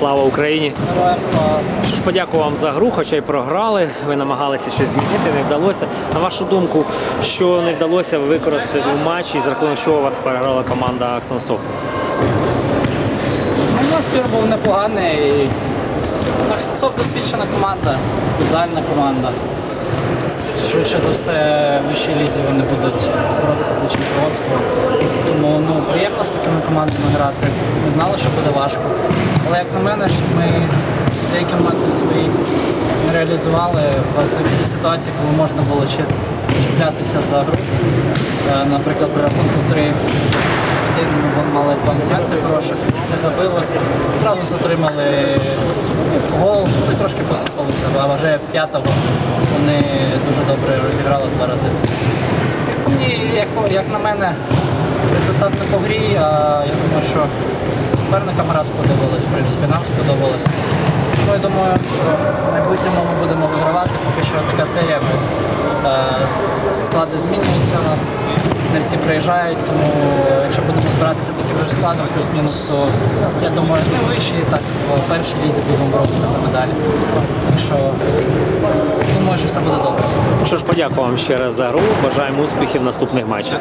Слава Україні! Героям слава. Що ж, подякую вам за гру, хоча й програли. Ви намагалися щось змінити, не вдалося. На вашу думку, що не вдалося використати в матчі, з рахунок чого у вас переграла команда Аксонсофт? Ну, У нас збір був непоганий. Максонсофт досвідчена команда, футзальна команда. Швидше за все, в вищій лізі вони будуть боротися за чемпіонство. Тому ну, приємно з такими командами грати. Ми знали, що буде важко. Але як на мене, ж ми деякі моменти свої реалізували в такій ситуації, коли можна було ще чіплятися за гру. Е, Наприклад, при рахунку 3 один ми мали два моменти хороших, не забили. Одразу отримали гол, ну, і трошки посипалися, а вже п'ятого вони дуже добре розіграли два рази. І як, як на мене, результат не по грі, а я думаю, що суперникам раз сподобалось, в принципі, нам сподобалось. Тому я думаю, в майбутньому ми будемо вигравати, поки що така серія. е, Склади змінюються у нас, не всі приїжджають, тому якщо будемо збиратися таким же складом, плюс-мінус, то я думаю, не вищі, так в першій лізі будемо боротися за медалі. Так що думаю, що все буде добре. Що ж, подякую вам ще раз за гру. Бажаємо успіхів в наступних матчах.